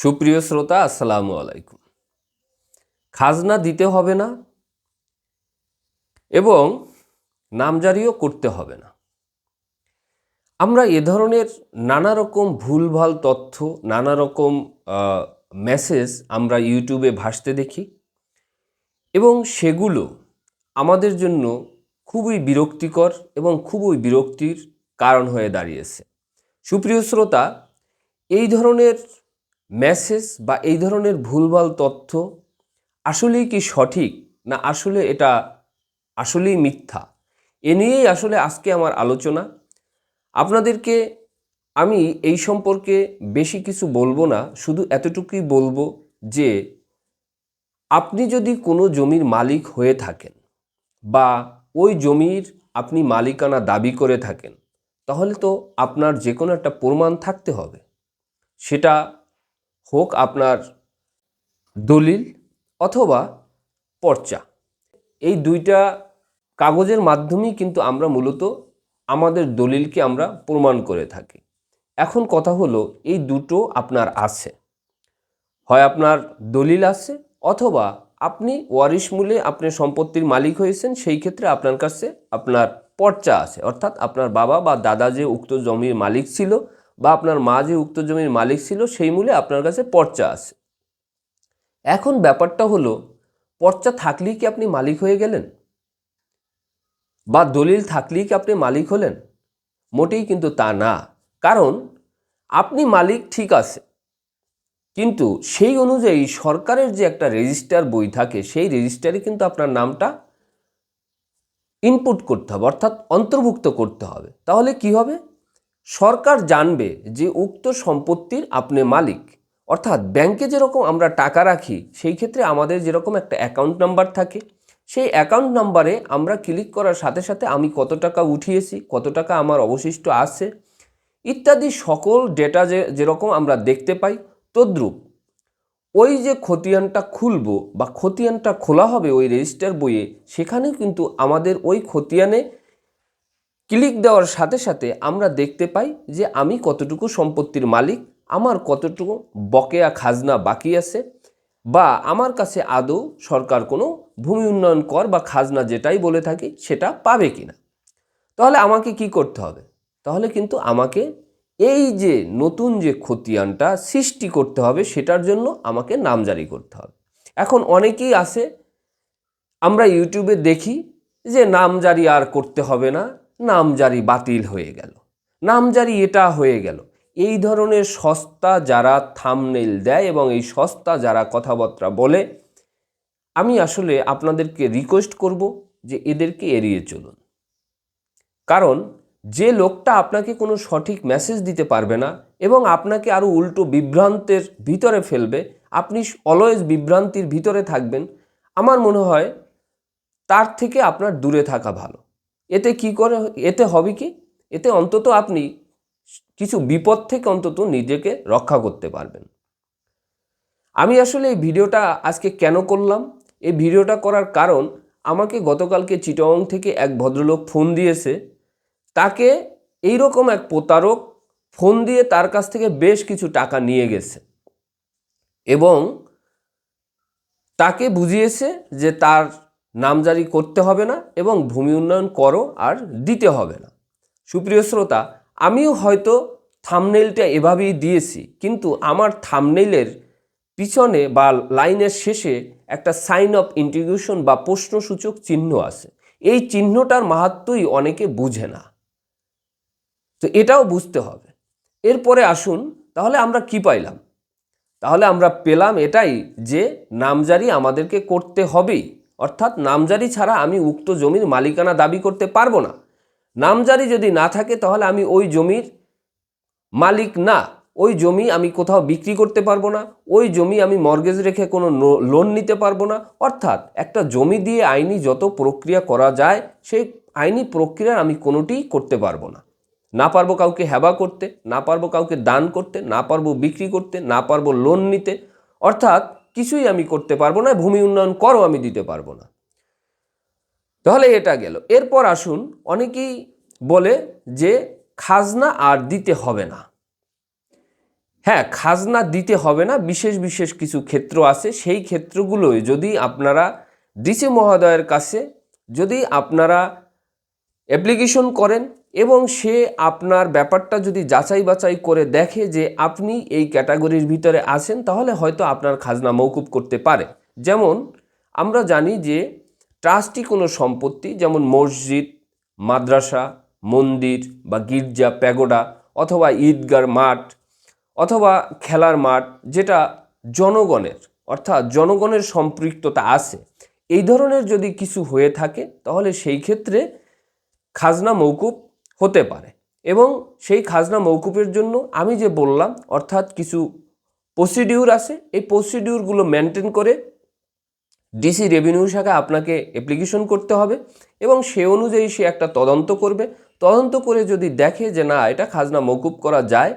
সুপ্রিয় শ্রোতা, আসসালামু আলাইকুম। খাজনা দিতে হবে না এবং নামজারিও করতে হবে না। আমরা এ ধরনের নানা রকম ভুলভাল তথ্য নানা রকম মেসেজ আমরা ইউটিউবে ভাসতে দেখি এবং সেগুলো আমাদের জন্য খুবই বিরক্তিকর এবং খুবই বিরক্তির কারণ হয়ে দাঁড়িয়েছে। সুপ্রিয় শ্রোতা, এই ধরনের মেসেজ বা এই ধরনের ভুলভাল তথ্য আসলেই কি সঠিক না আসলে এটা আসলেই মিথ্যা? এ নিয়েই আসলে আজকে আমার আলোচনা। আপনাদেরকে আমি এই সম্পর্কে বেশি কিছু বলব না, শুধু এতটুকুই বলব যে আপনি যদি কোনো জমির মালিক হয়ে থাকেন বা ওই জমির আপনি মালিকানা দাবি করে থাকেন, তাহলে তো আপনার যে কোনো একটা প্রমাণ থাকতে হবে। সেটা হোক আপনার দলিল অথবা পর্চা। এই দুইটা কাগজের মাধ্যমেই কিন্তু আমরা মূলত আমাদের দলিলকে আমরা প্রমাণ করে থাকি। এখন কথা হলো, এই দুটো আপনার আছে। হয় আপনার দলিল আছে অথবা আপনি ওয়ারিশ মূলে আপনি সম্পত্তির মালিক হয়েছেন, সেই ক্ষেত্রে আপনার কাছে আপনার পর্চা আছে। অর্থাৎ আপনার বাবা বা দাদা যে উক্ত জমির মালিক ছিল বা আপনার মা যে উক্ত জমির মালিক ছিল সেই মূলে আপনার কাছে পর্চা আছে। এখন ব্যাপারটা হলো, পর্চা থাকলেই কি আপনি মালিক হয়ে গেলেন? বা দলিল থাকলেই কি আপনি মালিক হলেন? মোটেই কিন্তু তা না। কারণ আপনি মালিক ঠিক আছে, কিন্তু সেই অনুযায়ী সরকারের যে একটা রেজিস্টার বই থাকে, সেই রেজিস্টারে কিন্তু আপনার নামটা ইনপুট করতে হবে, অর্থাৎ অন্তর্ভুক্ত করতে হবে। তাহলে কি হবে? সরকার জানবে যে উক্ত সম্পত্তির আপনি মালিক। অর্থাৎ ব্যাংকে যেরকম আমরা টাকা রাখি, সেই ক্ষেত্রে আমাদের যেরকম একটা অ্যাকাউন্ট নাম্বার থাকে, সেই অ্যাকাউন্ট নাম্বারে আমরা ক্লিক করার সাথে সাথে আমি কত টাকা উঠিয়েছি, কত টাকা আমার অবশিষ্ট আছে, ইত্যাদি সকল ডেটা যে, যেরকম আমরা দেখতে পাই তদ্রূপ। ওই যে খতিয়ানটা খুলবো বা খতিয়ানটা খোলা হবে ওই রেজিস্টার বইয়ে সেখানেও কিন্তু আমাদের ওই খতিয়ানে ক্লিক দেওয়ার সাথে সাথে আমরা দেখতে পাই যে আমি কতটুকু সম্পত্তির মালিক, আমার কতটুকু বকেয়া খাজনা বাকি আছে বা আমার কাছে আদৌ সরকার কোনো ভূমি উন্নয়ন কর বা খাজনা যেটাই বলে থাকি সেটা পাবে কি না তাহলে আমাকে কি করতে হবে? তাহলে কিন্তু আমাকে এই যে নতুন যে খতিয়ানটা সৃষ্টি করতে হবে সেটার জন্য আমাকে নামজারি করতে হবে। এখন অনেকেই আছে, আমরা ইউটিউবে দেখি যে নামজারি আর করতে হবে না নামজারি বাতিল হয়ে গেল। নামজারি এটা হয়ে গেল। এই ধরনের সস্তা যারা থামনেল দেয় এবং এই সস্তা যারা কথাবার্তা বলে, আমি আসলে আপনাদেরকে রিকোয়েস্ট করব যে এদেরকে এড়িয়ে চলুন। কারণ যে লোকটা আপনাকে কোনো সঠিক মেসেজ দিতে পারবে না এবং আপনাকে আরও উল্টো বিভ্রান্তের ভিতরে ফেলবে, আপনি অলওয়েজ বিভ্রান্তির ভিতরে থাকবেন, আমার মনে হয় তার থেকে আপনার দূরে থাকা ভালো। এতে কি করে, এতে হবে কি? এতে অন্তত আপনি কিছু বিপদ থেকে অন্তত নিজেকে রক্ষা করতে পারবেন। আমি আসলে এই ভিডিওটা আজকে কেন করলাম? এই ভিডিওটা করার কারণ আমাকে গতকালকে চিটং থেকে এক ভদ্রলোক ফোন দিয়েছে। তাকে এইরকম এক প্রতারক ফোন দিয়ে তার কাছ থেকে বেশ কিছু টাকা নিয়ে গেছে এবং তাকে বুঝিয়েছে যে তার নামজারি করতে হবে না এবং ভূমি উন্নয়ন করও আর দিতে হবে না। সুপ্রিয় শ্রোতা, আমিও হয়তো থামনেইলটা এভাবেই দিয়েছি, কিন্তু আমার থামনেইলের পিছনে বা লাইনের শেষে একটা সাইন অফ ইন্টিগ্রেশন বা প্রশ্নসূচক চিহ্ন আছে। এই চিহ্নটার মাহাত্মই অনেকে বুঝে না। তো এটাও বুঝতে হবে। এরপরে আসুন, তাহলে আমরা কি পাইলাম? তাহলে আমরা পেলাম এটাই যে নামজারি আমাদেরকে করতে হবেই। অর্থাৎ নামজারি ছাড়া আমি উক্ত জমির মালিকানা দাবি করতে পারব না। নামজারি যদি না থাকে, তাহলে আমি ওই জমির মালিক না। ওই জমি আমি কোথাও বিক্রি করতে পারব না। ওই জমি আমি মর্গেজ রেখে কোনো লোন নিতে পারব না। অর্থাৎ একটা জমি দিয়ে আইনি যত প্রক্রিয়া করা যায়, সেই আইনি প্রক্রিয়ার আমি কোনোটিই করতে পারব না। না পারব কাউকে হেবা করতে, না পারব কাউকে দান করতে, না পারব বিক্রি করতে, না পারব লোন নিতে। অর্থাৎ কিছুই আমি করতে পারব না, ভূমি উন্নয়ন করও আমি দিতে পারব না। তাহলে এটা গেল। এরপর আসুন, অনেকেই বলে যে খাজনা আর দিতে হবে না। হ্যাঁ খাজনা দিতে হবে না, বিশেষ বিশেষ কিছু ক্ষেত্র আছে। সেই ক্ষেত্রগুলোই যদি আপনারা ডিসি মহোদয়ের কাছে যদি আপনারা অ্যাপ্লিকেশন করেন এবং সে আপনার ব্যাপারটা যদি যাচাই বাছাই করে দেখে যে আপনি এই ক্যাটাগরির ভিতরে আছেন, তাহলে হয়তো আপনার খাজনা মৌকুব করতে পারে। যেমন, আমরা জানি যে ট্রাস্টি কোনো সম্পত্তি, যেমন মসজিদ, মাদ্রাসা, মন্দির বা গির্জা, প্যাগোডা অথবা ঈদগার মাঠ অথবা খেলার মাঠ, যেটা জনগণের, অর্থাৎ জনগণের সম্পৃক্ততা আছে। এই ধরনের যদি কিছু হয়ে থাকে, তাহলে সেই ক্ষেত্রে খাজনা মৌকুব হতে পারে। এবং সেই খাজনা মৌকুবের জন্য আমি যে বললাম, অর্থাৎ কিছু প্রসিডিউর আছে, এই প্রসিডিউরগুলো মেনটেন করে ডিসি রেভিনিউ শাখা আপনাকে অ্যাপ্লিকেশন করতে হবে এবং সে অনুযায়ী সে একটা তদন্ত করবে। তদন্ত করে যদি দেখে যে না, এটা খাজনা মৌকুব করা যায়,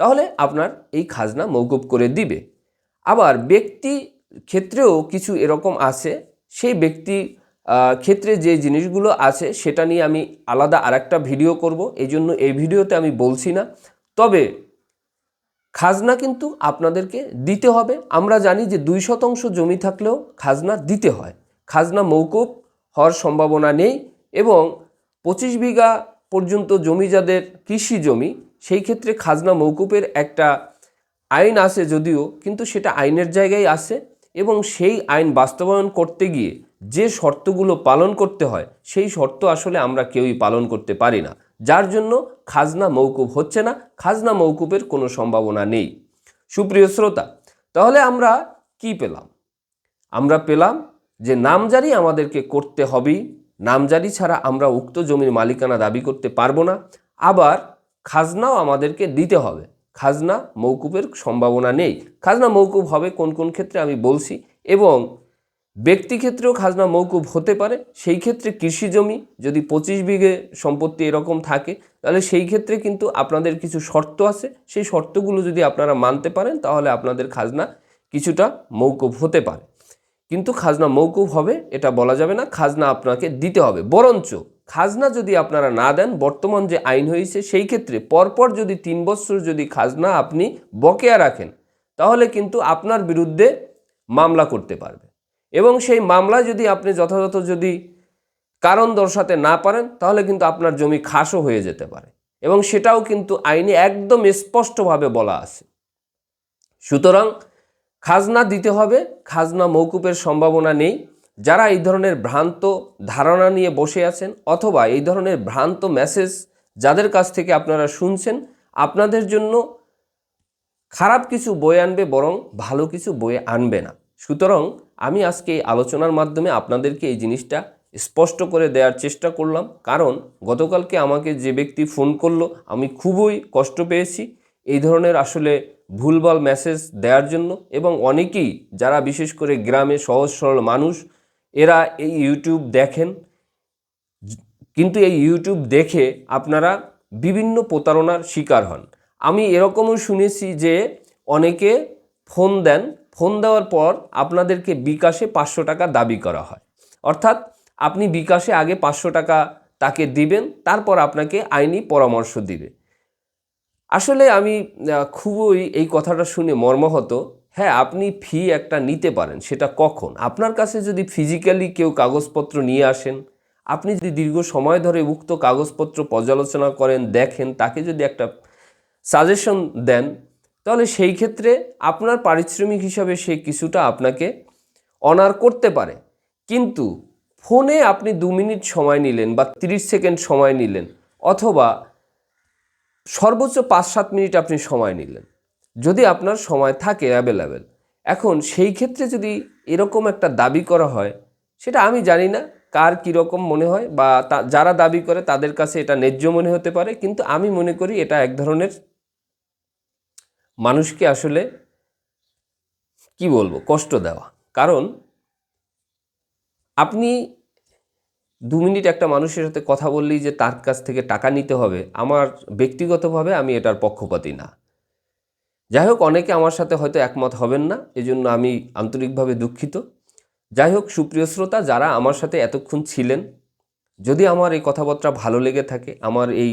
তাহলে আপনার এই খাজনা মৌকুব করে দিবে। আবার ব্যক্তি ক্ষেত্রেও কিছু এরকম আছে, সেই ব্যক্তি ক্ষেত্রে যে জিনিসগুলো আছে সেটা নিয়ে আমি আলাদা আরেকটা ভিডিও করব। এই জন্য এই ভিডিওতে আমি বলছি না। তবে খাজনা কিন্তু আপনাদেরকে দিতে হবে। আমরা জানি যে দুই শতাংশ জমি থাকলেও খাজনা দিতে হয়। খাজনা মৌকুব হওয়ার সম্ভাবনা নেই এবং পঁচিশ বিঘা পর্যন্ত জমি যাদের কৃষি জমি, সেই ক্ষেত্রে খাজনা মৌকুপের একটা আইন আছে যদিও, কিন্তু সেটা আইনের জায়গায় আছে এবং সেই আইন বাস্তবায়ন করতে গিয়ে যে শর্তগুলো পালন করতে হয়, সেই শর্ত আসলে আমরা কেউই পালন করতে পারি না। যার জন্য খাজনা মৌকুব হচ্ছে না, খাজনা মৌকুবের কোনো সম্ভাবনা নেই। সুপ্রিয় শ্রোতা, তাহলে আমরা কি পেলাম? আমরা পেলাম যে নামজারি আমাদেরকে করতে হবেই। নামজারি ছাড়া আমরা উক্ত জমির মালিকানা দাবি করতে পারব না। আবার খাজনাও আমাদেরকে দিতে হবে। খাজনা মৌকুবের সম্ভাবনা নেই। খাজনা মৌকুব হবে কোন কোন ক্ষেত্রে আমি বলছি এবং ব্যক্তি ক্ষেত্রেও খাজনা মৌকুব হতে পারে, সেই ক্ষেত্রে কৃষি জমি যদি পঁচিশ বিঘে সম্পত্তি এরকম থাকে, তাহলে সেই ক্ষেত্রে কিন্তু আপনাদের কিছু শর্ত আছে। সেই শর্তগুলো যদি আপনারা মানতে পারেন, তাহলে আপনাদের খাজনা কিছুটা মৌকুব হতে পারে। কিন্তু খাজনা মৌকুব হবে, এটা বলা যাবে না, খাজনা আপনাকে দিতে হবে। বরঞ্চ খাজনা যদি আপনারা না দেন, বর্তমান যে আইন হয়েছে, সেই ক্ষেত্রে পরপর যদি তিন বছর যদি খাজনা আপনি বকেয়া রাখেন, তাহলে কিন্তু আপনার বিরুদ্ধে মামলা করতে পারবে। এবং সেই মামলা যদি আপনি যথাযথ যদি কারণ দর্শাতে না পারেন, তাহলে কিন্তু আপনার জমি খাসও হয়ে যেতে পারে। এবং সেটাও কিন্তু আইনে একদম স্পষ্টভাবে বলা আছে। সুতরাং খাজনা দিতে হবে, খাজনা মৌকুপের সম্ভাবনা নেই। যারা এই ধরনের ভ্রান্ত ধারণা নিয়ে বসে আছেন অথবা এই ধরনের ভ্রান্ত মেসেজ যাদের কাছ থেকে আপনারা শুনছেন, আপনাদের জন্য খারাপ কিছু বয়ে আনবে বরং ভালো কিছু বয়ে আনবে না। সুতরাং আমি আজকে এই আলোচনার মাধ্যমে আপনাদেরকে এই জিনিসটা স্পষ্ট করে দেওয়ার চেষ্টা করলাম। কারণ গতকালকে আমাকে যে ব্যক্তি ফোন করল, আমি খুবই কষ্ট পেয়েছি এই ধরনের আসলে ভুলভাল মেসেজ দেওয়ার জন্য এবং অনেকেই যারা বিশেষ করে গ্রামে সহজ সরল মানুষ, এরা এই ইউটিউব দেখেন। কিন্তু এই ইউটিউব দেখে আপনারা বিভিন্ন প্রতারণার শিকার হন। আমি এরকমও শুনেছি যে অনেকে ফোন দেন ফোন দেওয়ার পর আপনাদেরকে বিকাশে পাঁচশো টাকা দাবি করা হয়। অর্থাৎ আপনি বিকাশে আগে পাঁচশো টাকা তাকে দিবেন, তারপর আপনাকে আইনি পরামর্শ দিবে। আসলে আমি খুবই এই কথাটা শুনে মর্মাহত। হ্যাঁ আপনি ফি একটা নিতে পারেন, সেটা কখন? আপনার কাছে যদি ফিজিক্যালি কেউ কাগজপত্র নিয়ে আসেন, আপনি যদি দীর্ঘ সময় ধরে উক্ত কাগজপত্র পর্যালোচনা করেন, দেখেন, তাকে যদি একটা সাজেশন দেন তাহলে সেই ক্ষেত্রে আপনার পারিশ্রমিক হিসাবে সে কিছুটা আপনাকে অনার করতে পারে। কিন্তু ফোনে আপনি দু মিনিট সময় নিলেন বা তিরিশ সেকেন্ড সময় নিলেন অথবা সর্বোচ্চ পাঁচ সাত মিনিট আপনি সময় নিলেন, যদি আপনার সময় থাকে অ্যাভেলেবেল এখন সেই ক্ষেত্রে যদি এরকম একটা দাবি করা হয়, সেটা আমি জানি না কার কীরকম মনে হয় বা যারা দাবি করে তাদের কাছে এটা ন্যায্য মনে হতে পারে, কিন্তু আমি মনে করি এটা এক ধরনের মানুষকে আসলে কি বলব, কষ্ট দেওয়া। কারণ আপনি দু মিনিট একটা মানুষের সাথে কথা বললেই যে তার কাছ থেকে টাকা নিতে হবে, আমার ব্যক্তিগতভাবে আমি এটার পক্ষপাতী না। যাই হোক, অনেকে আমার সাথে হয়তো একমত হবেন না, এজন্য আমি আন্তরিকভাবে দুঃখিত। যাই হোক, সুপ্রিয় শ্রোতা, যারা আমার সাথে এতক্ষণ ছিলেন, যদি আমার এই কথাবার্তা ভালো লেগে থাকে, আমার এই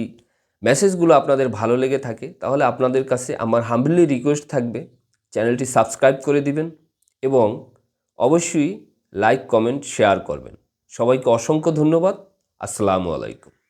মেসেজগুলো আপনাদের ভালো লেগে থাকে, তাহলে আপনাদের কাছে আমার হাম্বলি রিকোয়েস্ট থাকবে, চ্যানেলটি সাবস্ক্রাইব করে দিবেন এবং অবশ্যই লাইক কমেন্ট শেয়ার করবেন। সবাইকে অসংখ্য ধন্যবাদ। আসসালামু আলাইকুম।